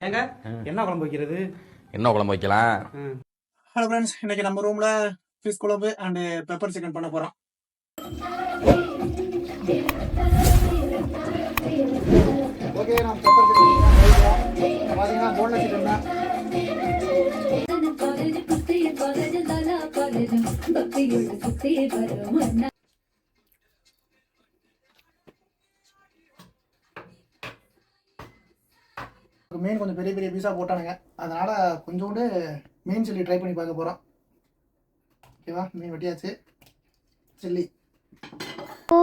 ஏங்க என்ன குழம்பு வைக்கிறது என்ன குழம்பு வைக்கலாம் ஹலோ ஃப்ரெண்ட்ஸ் இன்னைக்கு நம்ம ரூம்ல ஃபிஷ் குழம்பு அண்ட் பெப்பர் சிக்கன் பண்ண போறோம் ஓகே நான் பெப்பர் சிக்கன் பாத்தீங்கன்னா போன்லெஸ் சிக்கன் தான் பத்தியோட சுத்தி வரும் மீன் கொஞ்சம் பெரிய பெரிய பீஸாக போட்டானுங்க. அதனால கொஞ்சோண்டு மீன் சில்லி ட்ரை பண்ணி பார்க்க போகிறோம் ஓகேவா மீன் வெட்டியாச்சு. சில்லி.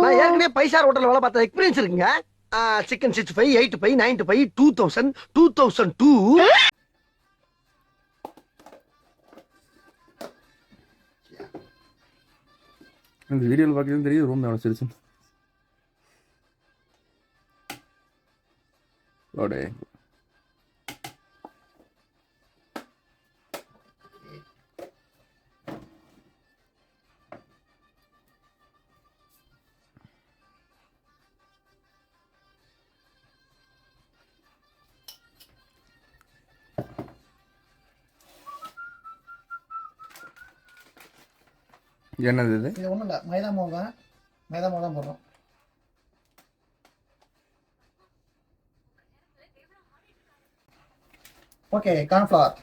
நான் ஏற்கனவே பைசா ஹோட்டல்ல வேலை பார்த்த எக்ஸ்பீரியன்ஸ் இருக்குங்க. Chicken sixty five eight five ninety five two thousand two thousand two இந்த வீடியோவில் பார்க்கறது தெரியுது ரூம் எவ்வளோ சிரிச்சு என்னது இது? இது ஒன்றும் இல்லை மைதா மாவு தான். மைதா மாவு தான் போடுறோம். Okay cornflour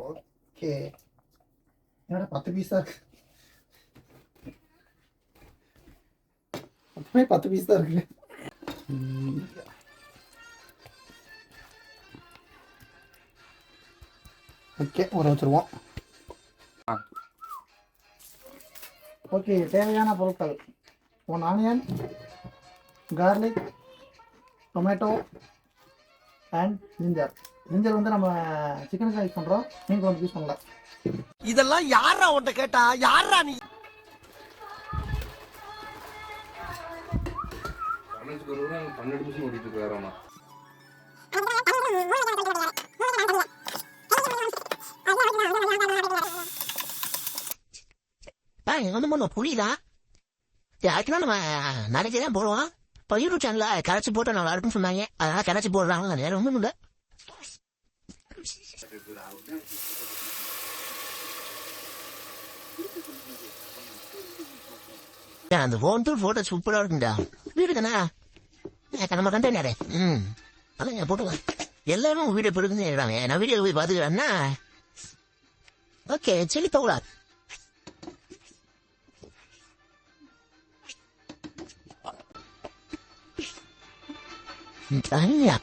okay. என்னடா பத்து பீஸ் இருக்கு? மொத்தமே பத்து பீஸ் தான் இருக்கு ஓகே ஊற வச்சுருவோம். ஆ. ஓகே தேவையான பொருட்கள். One onion garlic tomato and ginger ginger வந்து நம்ம சிக்கனுக்கு யூஸ் பண்ணுறோம் மீன் குழம்புக்கு யூஸ் பண்ணல. இதெல்லாம் யாரா உன்ட்ட கேட்டா? யாரா நீ? பன்னெண்டு நிமிஷம் ஓடிட்டு இருக்காராமா வந்து ஒன்றும் புரியுதா ஆக்சுவலாக நம்ம நிறைய தான் போடுவோம் இப்போ யூடியூப் சேனலில் கரைச்சி போட்டு நல்லா இருக்குன்னு சொன்னாங்க அதனால கரைச்சி போடுறாங்க வேற ஒன்றும் இல்லை அந்த ஃபோன் டூ ஃபோட்டோ சூப்பராக இருக்குண்டா வீடு தானே நம்ம கண்டேனே ம் அதான் போட்டுக்கலாம் எல்லாரும் வீடியோ போடுதுன்னு சொல்றாங்க நான் வீடியோ போய் பார்த்துக்கிறேன்னா ஓகே செல்லி போகலாம் தனியா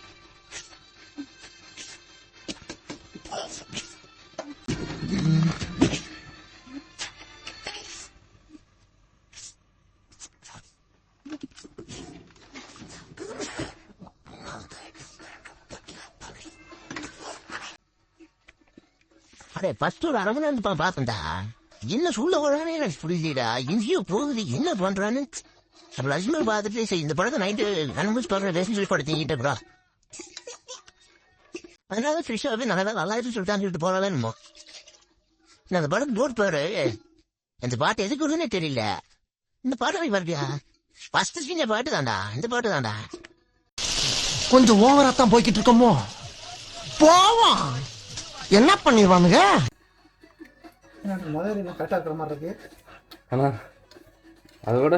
அடே ஃபர்ஸ்ட் ஒரு அரை மணி நேரம் பார்த்தேன்டா என்ன சொல்ல வரானே எனக்கு புரியலடா எங்கேயோ போகுது. என்ன பண்றான்னு அப்புறம் அஜ்மல் பார்த்துட்டு சரி இந்த படத்தை நைட்டு கண்மூச்சு பார்க்குற ரேஷன் சொல்லி படத்திக்கிட்டே ப்ரோ அதனால ஃப்ரெஷ்ஷாகவே நல்லா நல்லா இருக்கு சொல்லிட்டு சொல்லிட்டு போகலாம் என்னமோ. நான் அந்த படத்துக்கு போட்டு பாரு. இந்த பாட்டு எதுக்கு வருதுன்னே தெரியல. இந்த பாட்டு போய் பாருடியா ஃபர்ஸ்ட் சீன பாட்டு தான்டா. இந்த பாட்டு தான்டா. கொஞ்சம் ஓவரா தான் போய்கிட்டு இருக்கோமோ? போவோம். என்ன பண்ணிடுவானுங்க? கரெக்டாக இருக்கிற மாதிரி இருக்கு. ஆனால் அதை விட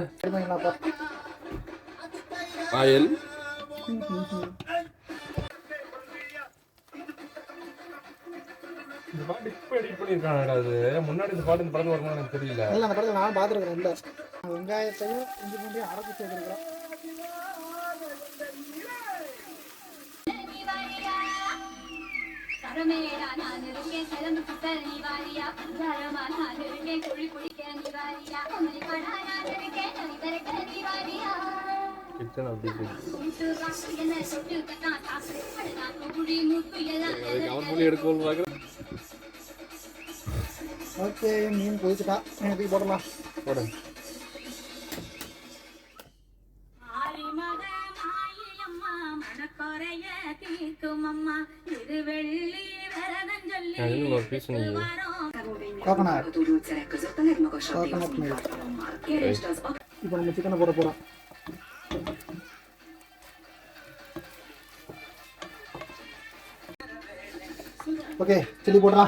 இந்த பாட்டு இப்போ எடிட் பண்ணியிருக்கானடா அது. முன்னாடி இந்த பாட்டு இந்த படத்தில் எனக்கு தெரியல. இல்லை அந்த படத்தில் நான் பார்த்துருக்குறேன் இல்லை. வெங்காயத்தையும் இஞ்சி பூண்டையும் அரைச்சி சேர்த்துருக்குறோம். வாரியா கிச்சன் அப்படி சுட்டு காசு என்ன சொட்டு கட்டா சாப்பிடு படுதா குடி மூக்கு எல்லாம் அவன் மொழி எடுக்கணும் பார்க்குறேன் ஓகே மீன் கொதிச்சுட்டா. மீன் தூக்கி போடலாம் போட. ஆரிமக மாயிலம்மா மணக்கொறைய தீர்க்கும் அம்மா திருவெள்ளி piece நீங்க. வரோம் Coconut. Coconut milk. இப்போ நம்ம சிக்கனை போட போகிறோம் ஓகே சில்லி போடுறா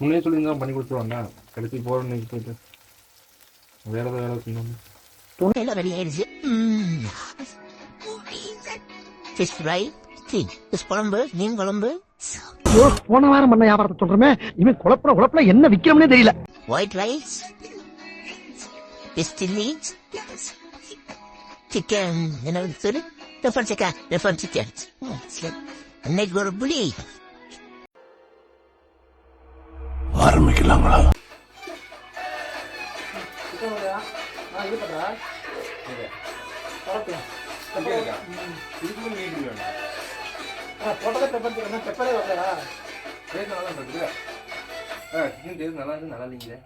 முன்னே சொல்லியிருந்தா பண்ணி கொடுத்துருவாங்க கடைசி போகிறோன்னு போயிட்டு வேற ஏதாவது வேலை செய்யணும் ரெடி ஆயிடுச்சு ஃபிஷ் ஃப்ரை ஃபிஷ் குழம்பு மீன் குழம்பு. போன வாரம் பண்ண வியாபாரத்தை சொல்றமே. இவன் குழப்பற குழப்பல என்ன விக்கிறோம்னே தெரியல. White rice fish chilli chicken என்ன சொல்லு? ரெஃபர் சிக்கன் ரெஃபர் சிக்கன் இன்னைக்கு ஒரு புளி. இது இதுக்குள்ள மீன் வேணும். போட்டதே பெப்பர் பெப்பரே வரலடா டேஸ்ட் நல்லா இருக்குது ஆ சிக்கன் டேஸ்ட் நல்லா இருக்கு நல்லா இல்லைங்களே.